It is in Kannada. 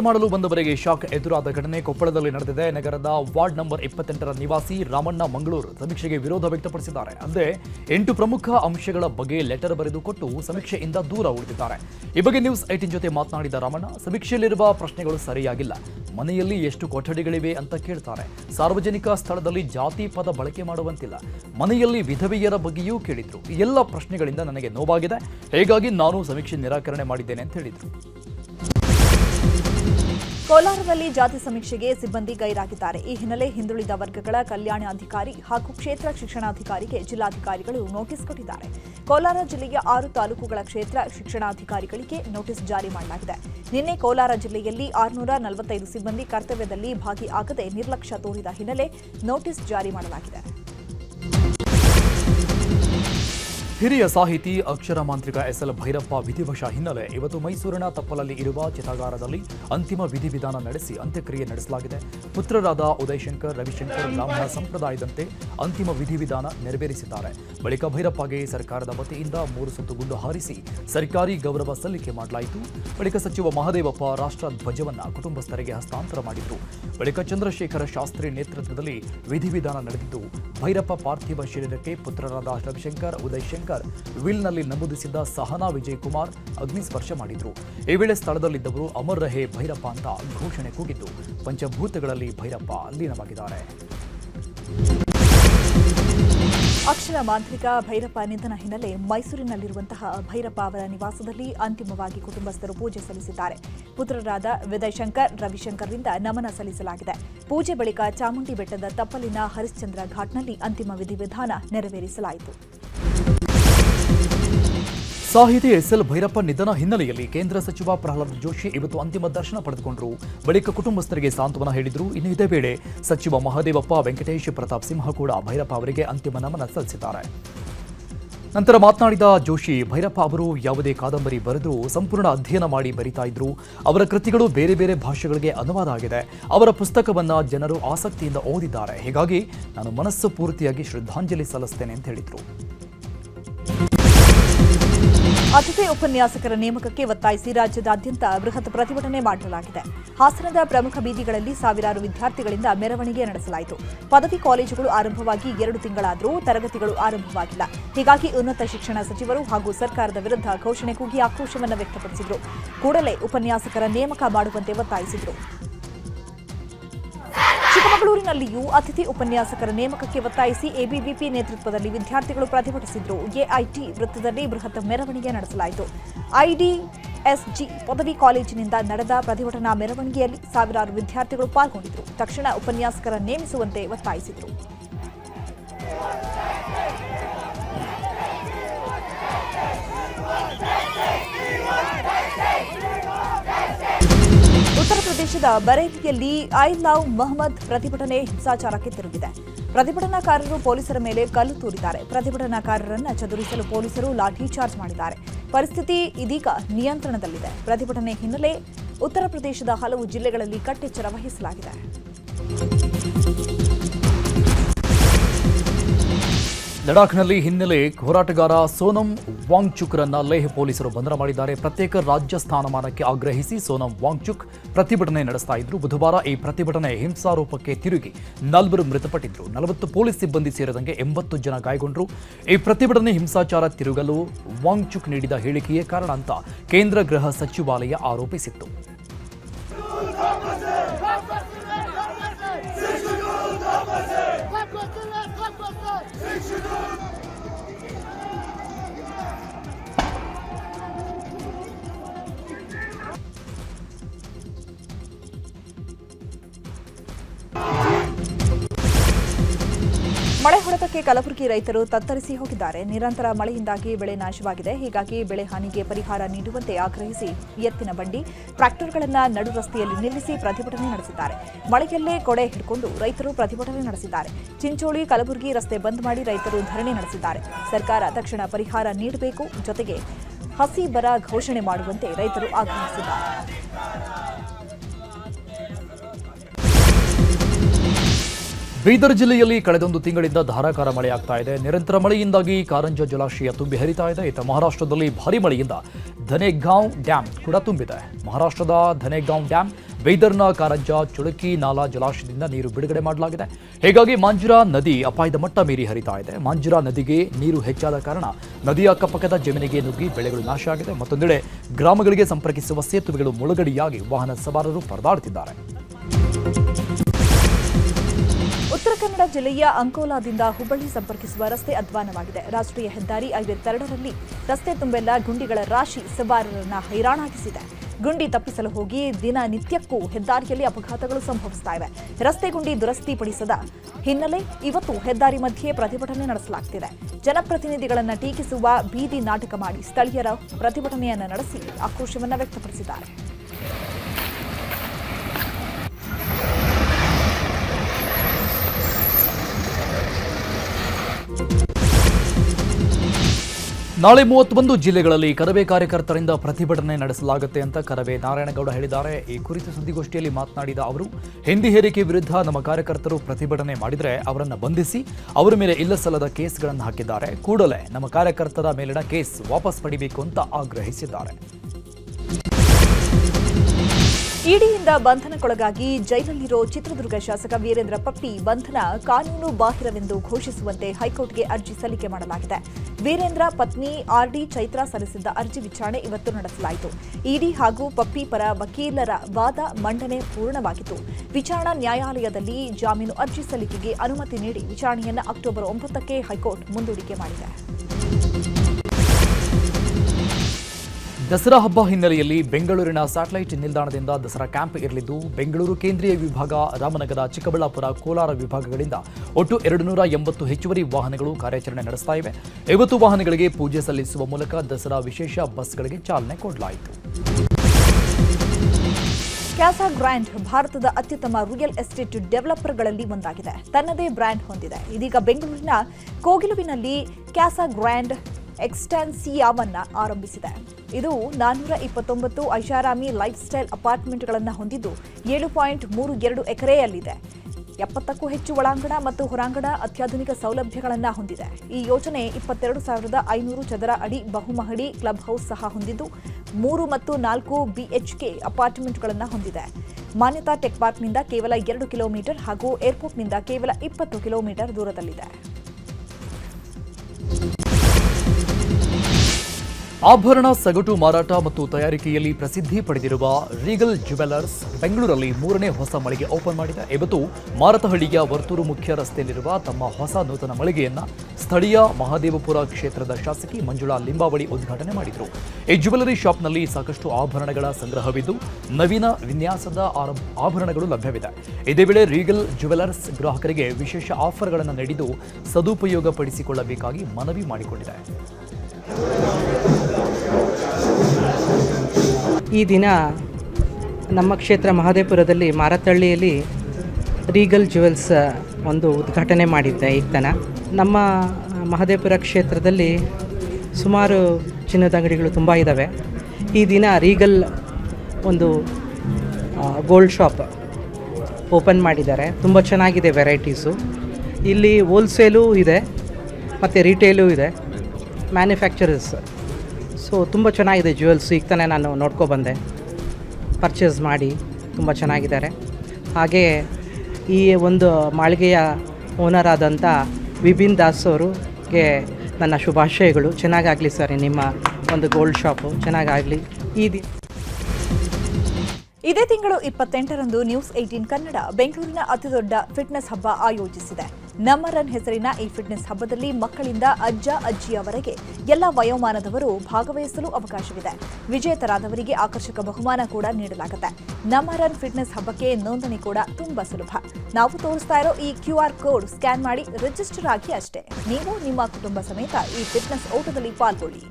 ಮಾಡಲು ಬಂದವರಿಗೆ ಶಾಕ್ ಎದುರಾದ ಘಟನೆ ಕೊಪ್ಪಳದಲ್ಲಿ ನಡೆದಿದೆ. ನಗರದ ವಾರ್ಡ್ ನಂಬರ್ ಇಪ್ಪತ್ತೆಂಟರ ನಿವಾಸಿ ರಾಮಣ್ಣ ಮಂಗಳೂರು ಸಮೀಕ್ಷೆಗೆ ವಿರೋಧ ವ್ಯಕ್ತಪಡಿಸಿದ್ದಾರೆ. ಅಲ್ಲದೆ ಎಂಟು ಪ್ರಮುಖ ಅಂಶಗಳ ಬಗ್ಗೆ ಲೆಟರ್ ಬರೆದು ಕೊಟ್ಟು ಸಮೀಕ್ಷೆಯಿಂದ ದೂರ ಉಳಿದಿದ್ದಾರೆ. ಈ ಬಗ್ಗೆ ನ್ಯೂಸ್ ಏಟಿನ್ ಜೊತೆ ಮಾತನಾಡಿದ ರಾಮಣ್ಣ, ಸಮೀಕ್ಷೆಯಲ್ಲಿರುವ ಪ್ರಶ್ನೆಗಳು ಸರಿಯಾಗಿಲ್ಲ. ಮನೆಯಲ್ಲಿ ಎಷ್ಟು ಕೊಠಡಿಗಳಿವೆ ಅಂತ ಕೇಳ್ತಾರೆ. ಸಾರ್ವಜನಿಕ ಸ್ಥಳದಲ್ಲಿ ಜಾತಿ ಪದ ಬಳಕೆ ಮಾಡುವಂತಿಲ್ಲ. ಮನೆಯಲ್ಲಿ ವಿಧವೆಯರ ಬಗ್ಗೆಯೂ ಕೇಳಿದ್ರು. ಎಲ್ಲ ಪ್ರಶ್ನೆಗಳಿಂದ ನನಗೆ ನೋವಾಗಿದೆ. ಹೀಗಾಗಿ ನಾನು ಸಮೀಕ್ಷೆ ನಿರಾಕರಣೆ ಮಾಡಿದ್ದೇನೆ ಅಂತ ಹೇಳಿದ್ರು. ಕೋಲಾರದಲ್ಲಿ ಜಾತಿ ಸಮೀಕ್ಷೆಗೆ ಸಿಬ್ಬಂದಿ ಗೈರಾಗಿದ್ದಾರೆ. ಈ ಹಿನ್ನೆಲೆ ಹಿಂದುಳಿದ ವರ್ಗಗಳ ಕಲ್ಯಾಣಾಧಿಕಾರಿ ಹಾಗೂ ಕ್ಷೇತ್ರ ಶಿಕ್ಷಣಾಧಿಕಾರಿಗೆ ಜಿಲ್ಲಾಧಿಕಾರಿಗಳು ನೋಟಿಸ್ ಕೊಟ್ಟಿದ್ದಾರೆ. ಕೋಲಾರ ಜಿಲ್ಲೆಯ ಆರು ತಾಲೂಕುಗಳ ಕ್ಷೇತ್ರ ಶಿಕ್ಷಣಾಧಿಕಾರಿಗಳಿಗೆ ನೋಟಿಸ್ ಜಾರಿ ಮಾಡಲಾಗಿದೆ. ನಿನ್ನೆ ಕೋಲಾರ ಜಿಲ್ಲೆಯಲ್ಲಿ ಆರುನೂರ ನಲವತ್ತೈದು ಸಿಬ್ಬಂದಿ ಕರ್ತವ್ಯದಲ್ಲಿ ಭಾಗಿಯಾಗದೆ ನಿರ್ಲಕ್ಷ್ಯ ತೋರಿದ ಹಿನ್ನೆಲೆ ನೋಟಿಸ್ ಜಾರಿ ಮಾಡಲಾಗಿದೆ. ಹಿರಿಯ ಸಾಹಿತಿ, ಅಕ್ಷರ ಮಾಂತ್ರಿಕ ಎಸ್ಎಲ್ ಭೈರಪ್ಪ ವಿಧಿವಶ ಹಿನ್ನೆಲೆ ಇವತ್ತು ಮೈಸೂರಿನ ತಪ್ಪಲಲ್ಲಿ ಇರುವ ಚಿತಾಗಾರದಲ್ಲಿ ಅಂತಿಮ ವಿಧಿವಿಧಾನ ನಡೆಸಿ ಅಂತ್ಯಕ್ರಿಯೆ ನಡೆಸಲಾಗಿದೆ. ಪುತ್ರರಾದ ಉದಯಶಂಕರ್, ರವಿಶಂಕರ್, ಬ್ರಾಹ್ಮಣ ಸಂಪ್ರದಾಯದಂತೆ ಅಂತಿಮ ವಿಧಿವಿಧಾನ ನೆರವೇರಿಸಿದ್ದಾರೆ. ಬಳಿಕ ಭೈರಪ್ಪಗೆ ಸರ್ಕಾರದ ವತಿಯಿಂದ ಮೂರು ಸುತ್ತು ಗುಂಡು ಹಾರಿಸಿ ಸರ್ಕಾರಿ ಗೌರವ ಸಲ್ಲಿಕೆ ಮಾಡಲಾಯಿತು. ಬಳಿಕ ಸಚಿವ ಮಹದೇವಪ್ಪ ರಾಷ್ಟ್ರ ಧ್ವಜವನ್ನು ಕುಟುಂಬಸ್ಥರಿಗೆ ಹಸ್ತಾಂತರ ಮಾಡಿದ್ರು. ಬಳಿಕ ಚಂದ್ರಶೇಖರ ಶಾಸ್ತ್ರಿ ನೇತೃತ್ವದಲ್ಲಿ ವಿಧಿವಿಧಾನ ನಡೆದಿದ್ದು, ಭೈರಪ್ಪ ಪಾರ್ಥಿವ ಶರೀರಕ್ಕೆ ಪುತ್ರರಾದ ರವಿಶಂಕರ್ ಉದಯ್ ಶಂಕರ್ ವಿಲ್ನಲ್ಲಿ ನಮೂದಿಸಿದ್ದ ಸಹನಾ ವಿಜಯ್ ಕುಮಾರ್ ಅಗ್ನಿಸ್ಪರ್ಶ ಮಾಡಿದ್ರು. ಈ ವೇಳೆ ಸ್ಥಳದಲ್ಲಿದ್ದವರು ಅಮರ್ ರಹೆ ಭೈರಪ್ಪ ಅಂತ ಘೋಷಣೆ ಕೂಗಿದ್ದು, ಪಂಚಭೂತಗಳಲ್ಲಿ ಭೈರಪ್ಪ ಲೀನವಾಗಿದ್ದಾರೆ. ಅಕ್ಷರ ಮಾಂತ್ರಿಕ ಭೈರಪ್ಪ ನಿಧನ ಹಿನ್ನೆಲೆ ಮೈಸೂರಿನಲ್ಲಿರುವಂತಹ ಭೈರಪ್ಪ ಅವರ ನಿವಾಸದಲ್ಲಿ ಅಂತಿಮವಾಗಿ ಕುಟುಂಬಸ್ಥರು ಪೂಜೆ ಸಲ್ಲಿಸಿದ್ದಾರೆ. ಪುತ್ರರಾದ ವಿದಯ್ ಶಂಕರ್ ರವಿಶಂಕರ್ರಿಂದ ನಮನ ಸಲ್ಲಿಸಲಾಗಿದೆ. ಪೂಜೆ ಬಳಿಕ ಚಾಮುಂಡಿ ಬೆಟ್ಟದ ತಪ್ಪಲಿನ ಹರಿಶ್ಚಂದ್ರ ಘಾಟ್ನಲ್ಲಿ ಅಂತಿಮ ವಿಧಿವಿಧಾನ ನೆರವೇರಿಸಲಾಯಿತು. ಸಾಹಿತಿ ಎಸ್ಎಲ್ ಭೈರಪ್ಪ ನಿಧನ ಹಿನ್ನೆಲೆಯಲ್ಲಿ ಕೇಂದ್ರ ಸಚಿವ ಪ್ರಹ್ಲಾದ್ ಜೋಶಿ ಇವತ್ತು ಅಂತಿಮ ದರ್ಶನ ಪಡೆದುಕೊಂಡರು. ಬಳಿಕ ಕುಟುಂಬಸ್ಥರಿಗೆ ಸಾಂತ್ವನ ಹೇಳಿದರು. ಇನ್ನು ಇದೇ ವೇಳೆ ಸಚಿವ ಮಹಾದೇವಪ್ಪ, ವೆಂಕಟೇಶ್ ಪ್ರತಾಪ್ ಸಿಂಹ ಕೂಡ ಭೈರಪ್ಪ ಅವರಿಗೆ ಅಂತಿಮ ನಮನ ಸಲ್ಲಿಸಿದ್ದಾರೆ. ನಂತರ ಮಾತನಾಡಿದ ಜೋಶಿ, ಭೈರಪ್ಪ ಅವರು ಯಾವುದೇ ಕಾದಂಬರಿ ಬರೆದರೂ ಸಂಪೂರ್ಣ ಅಧ್ಯಯನ ಮಾಡಿ ಬರಿತಾ ಇದ್ರು. ಅವರ ಕೃತಿಗಳು ಬೇರೆ ಬೇರೆ ಭಾಷೆಗಳಿಗೆ ಅನುವಾದ ಆಗಿದೆ. ಅವರ ಪುಸ್ತಕವನ್ನು ಜನರು ಆಸಕ್ತಿಯಿಂದ ಓದಿದ್ದಾರೆ. ಹೀಗಾಗಿ ನಾನು ಮನಸ್ಸು ಪೂರ್ತಿಯಾಗಿ ಶ್ರದ್ಧಾಂಜಲಿ ಸಲ್ಲಿಸ್ತೇನೆ ಅಂತ ಹೇಳಿದರು. ಅತಿಥಿ ಉಪನ್ಯಾಸಕರ ನೇಮಕಕ್ಕೆ ಒತ್ತಾಯಿಸಿ ರಾಜ್ಯದಾದ್ಯಂತ ಬೃಹತ್ ಪ್ರತಿಭಟನೆ ಮಾಡಲಾಗಿದೆ. ಹಾಸನದ ಪ್ರಮುಖ ಬೀದಿಗಳಲ್ಲಿ ಸಾವಿರಾರು ವಿದ್ಯಾರ್ಥಿಗಳಿಂದ ಮೆರವಣಿಗೆ ನಡೆಸಲಾಯಿತು. ಪದವಿ ಕಾಲೇಜುಗಳು ಆರಂಭವಾಗಿ ಎರಡು ತಿಂಗಳಾದರೂ ತರಗತಿಗಳು ಆರಂಭವಾಗಿಲ್ಲ. ಹೀಗಾಗಿ ಉನ್ನತ ಶಿಕ್ಷಣ ಸಚಿವರು ಹಾಗೂ ಸರ್ಕಾರದ ವಿರುದ್ಧ ಘೋಷಣೆ ಕೂಗಿ ಆಕ್ರೋಶವನ್ನು ವ್ಯಕ್ತಪಡಿಸಿದರು. ಕೂಡಲೇ ಉಪನ್ಯಾಸಕರ ನೇಮಕ ಮಾಡುವಂತೆ ಒತ್ತಾಯಿಸಿದರು. ಚಿಕ್ಕಮಗಳೂರಿನಲ್ಲಿಯೂ ಅತಿಥಿ ಉಪನ್ಯಾಸಕರ ನೇಮಕಕ್ಕೆ ಒತ್ತಾಯಿಸಿ ಎಬಿವಿಪಿ ನೇತೃತ್ವದಲ್ಲಿ ವಿದ್ಯಾರ್ಥಿಗಳು ಪ್ರತಿಭಟಿಸಿದ್ರು. ಎಐಟಿ ವೃತ್ತದಲ್ಲಿ ಬೃಹತ್ ಮೆರವಣಿಗೆ ನಡೆಸಲಾಯಿತು. ಐಡಿಎಸ್ಜಿ ಪದವಿ ಕಾಲೇಜಿನಿಂದ ನಡೆದ ಪ್ರತಿಭಟನಾ ಮೆರವಣಿಗೆಯಲ್ಲಿ ಸಾವಿರಾರು ವಿದ್ಯಾರ್ಥಿಗಳು ಪಾಲ್ಗೊಂಡಿದ್ದರು ತಕ್ಷಣ ಉಪನ್ಯಾಸಕರ ನೇಮಿಸುವಂತೆ ಒತ್ತಾಯಿಸಿದರು. ಪ್ರದೇಶದ ಬರೇಲಿಯಲ್ಲಿ ಐ ಲವ್ ಮೊಹಮ್ಮದ್ ಪ್ರತಿಭಟನೆ ಹಿಂಸಾಚಾರಕ್ಕೆ ತಿರುಗಿದೆ. ಪ್ರತಿಭಟನಾಕಾರರು ಪೊಲೀಸರ ಮೇಲೆ ಕಲ್ಲು ತೂರಿದ್ದಾರೆ. ಪ್ರತಿಭಟನಾಕಾರರನ್ನ ಚದುರಿಸಲು ಪೊಲೀಸರು ಲಾಠಿ ಚಾರ್ಜ್ ಮಾಡಿದ್ದಾರೆ. ಪರಿಸ್ಥಿತಿ ಇದೀಗ ನಿಯಂತ್ರಣದಲ್ಲಿದೆ. ಪ್ರತಿಭಟನೆ ಹಿನ್ನೆಲೆ ಉತ್ತರ ಪ್ರದೇಶದ ಹಲವು ಜಿಲ್ಲೆಗಳಲ್ಲಿ ಕಟ್ಟೆಚ್ಚರ ವಹಿಸಲಾಗಿದೆ. ಲಡಾಖ್ನಲ್ಲಿ ಹಿನ್ನೆಲೆ ಹೋರಾಟಗಾರ ಸೋನಂ ವಾಂಗ್ಚುಕ್ರನ್ನ ಲೇಹ್ ಪೊಲೀಸರು ಬಂಧನ ಮಾಡಿದ್ದಾರೆ. ಪ್ರತ್ಯೇಕ ರಾಜ್ಯ ಸ್ಥಾನಮಾನಕ್ಕೆ ಆಗ್ರಹಿಸಿ ಸೋನಂ ವಾಂಗ್ಚುಕ್ ಪ್ರತಿಭಟನೆ ನಡೆಸ್ತಾ ಇದ್ರು. ಬುಧವಾರ ಈ ಪ್ರತಿಭಟನೆ ಹಿಂಸಾರೂಪಕ್ಕೆ ತಿರುಗಿ ನಾಲ್ವರು ಮೃತಪಟ್ಟಿದ್ರು. ನಲವತ್ತು ಪೊಲೀಸ್ ಸಿಬ್ಬಂದಿ ಸೇರಿದಂತೆ ಎಂಬತ್ತು ಜನ ಗಾಯಗೊಂಡರು. ಈ ಪ್ರತಿಭಟನೆ ಹಿಂಸಾಚಾರ ತಿರುಗಲು ವಾಂಗ್ಚುಕ್ ನೀಡಿದ ಹೇಳಿಕೆಯೇ ಕಾರಣ ಅಂತ ಕೇಂದ್ರ ಗೃಹ ಸಚಿವಾಲಯ ಆರೋಪಿಸಿತ್ತು. ಹೊಡೆತಕ್ಕೆ ಕಲಬುರಗಿ ರೈತರು ತತ್ತರಿಸಿ ಹೋಗಿದ್ದಾರೆ. ನಿರಂತರ ಮಳೆಯಿಂದಾಗಿ ಬೆಳೆ ನಾಶವಾಗಿದೆ. ಹೀಗಾಗಿ ಬೆಳೆ ಹಾನಿಗೆ ಪರಿಹಾರ ನೀಡುವಂತೆ ಆಗ್ರಹಿಸಿ ಎತ್ತಿನ ಬಂಡಿ, ಟ್ರ್ಯಾಕ್ಟರ್ಗಳನ್ನು ನಡು ರಸ್ತೆಯಲ್ಲಿ ನಿಲ್ಲಿಸಿ ಪ್ರತಿಭಟನೆ ನಡೆಸಿದ್ದಾರೆ. ಮಳೆಯಲ್ಲೇ ಕೊಡೆ ಹಿಡ್ಕೊಂಡು ರೈತರು ಪ್ರತಿಭಟನೆ ನಡೆಸಿದ್ದಾರೆ. ಚಿಂಚೋಳಿ, ಕಲಬುರಗಿ ರಸ್ತೆ ಬಂದ್ ಮಾಡಿ ರೈತರು ಧರಣಿ ನಡೆಸಿದ್ದಾರೆ. ಸರ್ಕಾರ ತಕ್ಷಣ ಪರಿಹಾರ ನೀಡಬೇಕು. ಜೊತೆಗೆ ಹಸಿ ಬರ ಘೋಷಣೆ ಮಾಡುವಂತೆ ರೈತರು ಆಗ್ರಹಿಸಿದ್ದಾರೆ. ಬೀದರ್ ಜಿಲ್ಲೆಯಲ್ಲಿ ಕಳೆದೊಂದು ತಿಂಗಳಿಂದ ಧಾರಾಕಾರ ಮಳೆಯಾಗ್ತಾ ಇದೆ. ನಿರಂತರ ಮಳೆಯಿಂದಾಗಿ ಕಾರಂಜ ಜಲಾಶಯ ತುಂಬಿ ಹರಿತಾ ಇದೆ. ಇತ್ತ ಮಹಾರಾಷ್ಟ್ರದಲ್ಲಿ ಭಾರಿ ಮಳೆಯಿಂದ ಧನೆಗಾಂವ್ ಡ್ಯಾಂ ಕೂಡ ತುಂಬಿದೆ. ಮಹಾರಾಷ್ಟ್ರದ ಧನೆಗಾಂವ್ ಡ್ಯಾಂ, ಬೀದರ್ನ ಕಾರಂಜ, ಚುಳುಕಿ, ನಾಲಾ ಜಲಾಶಯದಿಂದ ನೀರು ಬಿಡುಗಡೆ ಮಾಡಲಾಗಿದೆ. ಹೀಗಾಗಿ ಮಾಂಜುರಾ ನದಿ ಅಪಾಯದ ಮಟ್ಟ ಮೀರಿ ಹರಿತಾ ಇದೆ. ಮಾಂಜುರಾ ನದಿಗೆ ನೀರು ಹೆಚ್ಚಾದ ಕಾರಣ ನದಿಯ ಅಕ್ಕಪಕ್ಕದ ಜಮೀನಿಗೆ ನುಗ್ಗಿ ಬೆಳೆಗಳು ನಾಶ ಆಗಿದೆ. ಮತ್ತೊಂದೆಡೆ ಗ್ರಾಮಗಳಿಗೆ ಸಂಪರ್ಕಿಸುವ ಸೇತುವೆಗಳು ಮುಳುಗಡೆಯಾಗಿ ವಾಹನ ಸವಾರರು ಪರದಾಡುತ್ತಿದ್ದಾರೆ. ಕನ್ನಡ ಜಿಲ್ಲೆಯ ಅಂಕೋಲಾದಿಂದ ಹುಬ್ಬಳ್ಳಿ ಸಂಪರ್ಕಿಸುವ ರಸ್ತೆ ಅಧ್ವಾನವಾಗಿದೆ. ರಾಷ್ಟ್ರೀಯ ಹೆದ್ದಾರಿ ಐವತ್ತೆರಡರಲ್ಲಿ ರಸ್ತೆ ತುಂಬೆಲ್ಲ ಗುಂಡಿಗಳ ರಾಶಿ ಸವಾರರನ್ನ ಹೈರಾಣಾಗಿಸಿದೆ. ಗುಂಡಿ ತಪ್ಪಿಸಲು ಹೋಗಿ ದಿನನಿತ್ಯಕ್ಕೂ ಹೆದ್ದಾರಿಯಲ್ಲಿ ಅಪಘಾತಗಳು ಸಂಭವಿಸ್ತಾ ಇವೆ. ರಸ್ತೆ ಗುಂಡಿ ದುರಸ್ತಿಪಡಿಸದ ಹಿನ್ನೆಲೆ ಇವತ್ತು ಹೆದ್ದಾರಿ ಮಧ್ಯೆ ಪ್ರತಿಭಟನೆ ನಡೆಸಲಾಗ್ತಿದೆ. ಜನಪ್ರತಿನಿಧಿಗಳನ್ನು ಟೀಕಿಸುವ ಬೀದಿ ನಾಟಕ ಮಾಡಿ ಸ್ಥಳೀಯರ ಪ್ರತಿಭಟನೆಯನ್ನ ನಡೆಸಿ ಆಕ್ರೋಶವನ್ನ ವ್ಯಕ್ತಪಡಿಸಿದ್ದಾರೆ. ನಾಳೆ ಮೂವತ್ತೊಂದು ಜಿಲ್ಲೆಗಳಲ್ಲಿ ಕರವೇ ಕಾರ್ಯಕರ್ತರಿಂದ ಪ್ರತಿಭಟನೆ ನಡೆಸಲಾಗುತ್ತೆ ಅಂತ ಕರವೇ ನಾರಾಯಣಗೌಡ ಹೇಳಿದ್ದಾರೆ. ಈ ಕುರಿತು ಸುದ್ದಿಗೋಷ್ಠಿಯಲ್ಲಿ ಮಾತನಾಡಿದ ಅವರು, ಹಿಂದಿ ಹೇರಿಕೆ ವಿರುದ್ಧ ನಮ್ಮ ಕಾರ್ಯಕರ್ತರು ಪ್ರತಿಭಟನೆ ಮಾಡಿದರೆ ಅವರನ್ನು ಬಂಧಿಸಿ ಅವರ ಮೇಲೆ ಇಲ್ಲಸಲ್ಲದ ಕೇಸ್ಗಳನ್ನು ಹಾಕಿದ್ದಾರೆ. ಕೂಡಲೇ ನಮ್ಮ ಕಾರ್ಯಕರ್ತರ ಮೇಲಿನ ಕೇಸ್ ವಾಪಸ್ ಪಡಿಬೇಕು ಅಂತ ಆಗ್ರಹಿಸಿದ್ದಾರೆ. ಇಡಿಯಿಂದ ಬಂಧನಕ್ಕೊಳಗಾಗಿ ಜೈಲಲ್ಲಿರೋ ಚಿತ್ರದುರ್ಗ ಶಾಸಕ ವೀರೇಂದ್ರ ಪಪ್ಪಿ ಬಂಧನ ಕಾನೂನು ಬಾಹಿರವೆಂದು ಘೋಷಿಸುವಂತೆ ಹೈಕೋರ್ಟ್ಗೆ ಅರ್ಜಿ ಸಲ್ಲಿಕೆ ಮಾಡಲಾಗಿದೆ. ವೀರೇಂದ್ರ ಪತ್ನಿ ಆರ್ಡಿ ಚೈತ್ರಾ ಸಲ್ಲಿಸಿದ್ದ ಅರ್ಜಿ ವಿಚಾರಣೆ ಇವತ್ತು ನಡೆಸಲಾಯಿತು. ಇಡಿ ಹಾಗೂ ಪಪ್ಪಿ ಪರ ವಕೀಲರ ವಾದ ಮಂಡನೆ ಪೂರ್ಣವಾಗಿತ್ತು. ವಿಚಾರಣಾ ನ್ಯಾಯಾಲಯದಲ್ಲಿ ಜಾಮೀನು ಅರ್ಜಿ ಸಲ್ಲಿಕೆಗೆ ಅನುಮತಿ ನೀಡಿ ವಿಚಾರಣೆಯನ್ನು ಅಕ್ಟೋಬರ್ ಒಂಬತ್ತಕ್ಕೆ ಹೈಕೋರ್ಟ್ ಮುಂದೂಡಿಕೆ ಮಾಡಿದೆ. ದಸರಾ ಹಬ್ಬ ಹಿನ್ನೆಲೆಯಲ್ಲಿ ಬೆಂಗಳೂರಿನ ಸ್ಯಾಟಲೈಟ್ ನಿಲ್ದಾಣದಿಂದ ದಸರಾ ಕ್ಯಾಂಪ್ ಇರಲಿದ್ದು ಬೆಂಗಳೂರು ಕೇಂದ್ರೀಯ ವಿಭಾಗ, ರಾಮನಗರ, ಚಿಕ್ಕಬಳ್ಳಾಪುರ, ಕೋಲಾರ ವಿಭಾಗಗಳಿಂದ ಒಟ್ಟು ಎರಡು ನೂರ ಎಂಬತ್ತು ಹೆಚ್ಚುವರಿ ವಾಹನಗಳು ಕಾರ್ಯಾಚರಣೆ ನಡೆಸ್ತಾ ಇವೆ. ಐವತ್ತು ವಾಹನಗಳಿಗೆ ಪೂಜೆ ಸಲ್ಲಿಸುವ ಮೂಲಕ ದಸರಾ ವಿಶೇಷ ಬಸ್ಗಳಿಗೆ ಚಾಲನೆ ಕೊಡಲಾಯಿತು. ಕ್ಯಾಸಾ ಗ್ರ್ಯಾಂಡ್ ಭಾರತದ ಅತ್ಯುತ್ತಮ ರಿಯಲ್ ಎಸ್ಟೇಟ್ ಡೆವಲಪರ್ಗಳಲ್ಲಿ ಒಂದಾಗಿದೆ. ತನ್ನದೇ ಬ್ರ್ಯಾಂಡ್ ಹೊಂದಿದೆ. ಇದೀಗ ಬೆಂಗಳೂರಿನ ಕೋಗಿಲುವಿನಲ್ಲಿ ಕ್ಯಾಸಾ ಗ್ರ್ಯಾಂಡ್ ಎಕ್ಸ್ಟೆನ್ಸಿಯಾವನ್ನ ಆರಂಭಿಸಿದೆ. ಇದು ನಾನ್ನೂರ ಇಪ್ಪತ್ತೊಂಬತ್ತು ಐಷಾರಾಮಿ ಲೈಫ್ ಸ್ಟೈಲ್ ಅಪಾರ್ಟ್ಮೆಂಟ್ಗಳನ್ನು ಹೊಂದಿದ್ದು ಏಳು ಪಾಯಿಂಟ್ ಮೂರು ಎರಡು ಎಕರೆಯಲ್ಲಿದೆ. ಎಪ್ಪತ್ತಕ್ಕೂ ಹೆಚ್ಚು ಒಳಾಂಗಣ ಮತ್ತು ಹೊರಾಂಗಣ ಅತ್ಯಾಧುನಿಕ ಸೌಲಭ್ಯಗಳನ್ನು ಹೊಂದಿದೆ. ಈ ಯೋಜನೆ ಇಪ್ಪತ್ತೆರಡು ಸಾವಿರದ ಐನೂರು ಚದರ ಅಡಿ ಬಹುಮಹಡಿ ಕ್ಲಬ್ ಹೌಸ್ ಸಹ ಹೊಂದಿದ್ದು ಮೂರು ಮತ್ತು ನಾಲ್ಕು ಬಿಎಚ್ಕೆ ಅಪಾರ್ಟ್ಮೆಂಟ್ಗಳನ್ನು ಹೊಂದಿದೆ. ಮಾನ್ಯತಾ ಟೆಕ್ ಪಾರ್ಕ್ನಿಂದ ಕೇವಲ ಎರಡು ಕಿಲೋಮೀಟರ್ ಹಾಗೂ ಏರ್ಪೋರ್ಟ್ನಿಂದ ಕೇವಲ ಇಪ್ಪತ್ತು ಕಿಲೋಮೀಟರ್ ದೂರದಲ್ಲಿದೆ. ಆಭರಣ, ಸಗಟು ಮಾರಾಟ ಮತ್ತು ತಯಾರಿಕೆಯಲ್ಲಿ ಪ್ರಸಿದ್ಧಿ ಪಡೆದಿರುವ ರೀಗಲ್ ಜ್ಯುವೆಲರ್ಸ್ ಬೆಂಗಳೂರಲ್ಲಿ ಮೂರನೇ ಹೊಸ ಮಳಿಗೆ ಓಪನ್ ಮಾಡಿದೆ. ಇವತ್ತು ಮಾರತಹಳ್ಳಿಯ ವರ್ತೂರು ಮುಖ್ಯ ರಸ್ತೆಯಲ್ಲಿರುವ ತಮ್ಮ ಹೊಸ ನೂತನ ಮಳಿಗೆಯನ್ನ ಸ್ಥಳೀಯ ಮಹಾದೇವಪುರ ಕ್ಷೇತ್ರದ ಶಾಸಕಿ ಮಂಜುಳಾ ಲಿಂಬಾವಳಿ ಉದ್ಘಾಟನೆ ಮಾಡಿದರು. ಈ ಜ್ಯುವೆಲರಿ ಶಾಪ್ನಲ್ಲಿ ಸಾಕಷ್ಟು ಆಭರಣಗಳ ಸಂಗ್ರಹವಿದ್ದು, ನವೀನ ವಿನ್ಯಾಸದ ಆಭರಣಗಳು ಲಭ್ಯವಿದೆ. ಇದೇ ವೇಳೆ ರೀಗಲ್ ಜ್ಯುವೆಲರ್ಸ್ ಗ್ರಾಹಕರಿಗೆ ವಿಶೇಷ ಆಫರ್ಗಳನ್ನು ನೀಡಿದ್ದು ಸದುಪಯೋಗಪಡಿಸಿಕೊಳ್ಳಬೇಕಾಗಿ ಮನವಿ ಮಾಡಿಕೊಂಡಿದೆ. ಈ ದಿನ ನಮ್ಮ ಕ್ಷೇತ್ರ ಮಹದೇಪುರದಲ್ಲಿ ಮಾರತಳ್ಳಿಯಲ್ಲಿ ರೀಗಲ್ ಜುವೆಲ್ಸ್ ಒಂದು ಉದ್ಘಾಟನೆ ಮಾಡಿದ್ದೆ ಈಗ ನಮ್ಮ ಮಹದೇಪುರ ಕ್ಷೇತ್ರದಲ್ಲಿ ಸುಮಾರು ಚಿನ್ನದ ಅಂಗಡಿಗಳು ತುಂಬ ಇದ್ದಾವೆ. ಈ ದಿನ ರೀಗಲ್ ಒಂದು ಗೋಲ್ಡ್ ಶಾಪ್ ಓಪನ್ ಮಾಡಿದ್ದಾರೆ. ತುಂಬ ಚೆನ್ನಾಗಿದೆ ವೆರೈಟೀಸು. ಇಲ್ಲಿ ಹೋಲ್ಸೇಲೂ ಇದೆ, ಮತ್ತು ರೀಟೇಲೂ ಇದೆ. ಮ್ಯಾನುಫ್ಯಾಕ್ಚರರ್ಸ್ ಸೊ ತುಂಬ ಚೆನ್ನಾಗಿದೆ ಜ್ಯುವೆಲ್ಸ್ ಈಗ ತಾನೇ ನಾನು ನೋಡ್ಕೊಬಂದೆ ಪರ್ಚೇಸ್ ಮಾಡಿ ತುಂಬ ಚೆನ್ನಾಗಿದ್ದಾರೆ. ಹಾಗೆ ಈ ಒಂದು ಮಾಳಿಗೆಯ ಓನರ್ ಆದಂಥ ವಿಪಿನ್ ದಾಸ್ ಅವರಿಗೆ ನನ್ನ ಶುಭಾಶಯಗಳು. ಚೆನ್ನಾಗಾಗಲಿ ಸರ್ ನಿಮ್ಮ ಒಂದು ಗೋಲ್ಡ್ ಶಾಪು ಚೆನ್ನಾಗಾಗಲಿ. ಈ ಇದೇ ತಿಂಗಳು ಇಪ್ಪತ್ತೆಂಟರಂದು ನ್ಯೂಸ್ ಏಟೀನ್ ಕನ್ನಡ ಬೆಂಗಳೂರಿನ ಅತಿದೊಡ್ಡ ಫಿಟ್ನೆಸ್ ಹಬ್ಬ ಆಯೋಜಿಸಿದೆ. ನಮ್ಮ ರನ್ ಹೆಸರಿನ ಈ ಫಿಟ್ನೆಸ್ ಹಬ್ಬದಲ್ಲಿ ಮಕ್ಕಳಿಂದ ಅಜ್ಜ, ಅಜ್ಜಿಯವರೆಗೆ ಎಲ್ಲ ವಯೋಮಾನದವರು ಭಾಗವಹಿಸಲು ಅವಕಾಶವಿದೆ. ವಿಜೇತರಾದವರಿಗೆ ಆಕರ್ಷಕ ಬಹುಮಾನ ಕೂಡ ನೀಡಲಾಗುತ್ತೆ. ನಮ್ಮ ರನ್ ಫಿಟ್ನೆಸ್ ಹಬ್ಬಕ್ಕೆ ನೋಂದಣಿ ಕೂಡ ತುಂಬಾ ಸುಲಭ. ನಾವು ತೋರಿಸ್ತಾ ಇರೋ ಈ ಕ್ಯೂ ಕೋಡ್ ಸ್ಕ್ಯಾನ್ ಮಾಡಿ ರಿಜಿಸ್ಟರ್ ಆಗಿ ಅಷ್ಟೇ. ನೀವು ನಿಮ್ಮ ಕುಟುಂಬ ಸಮೇತ ಈ ಫಿಟ್ನೆಸ್ ಓಟದಲ್ಲಿ ಪಾಲ್ಗೊಳ್ಳಿ.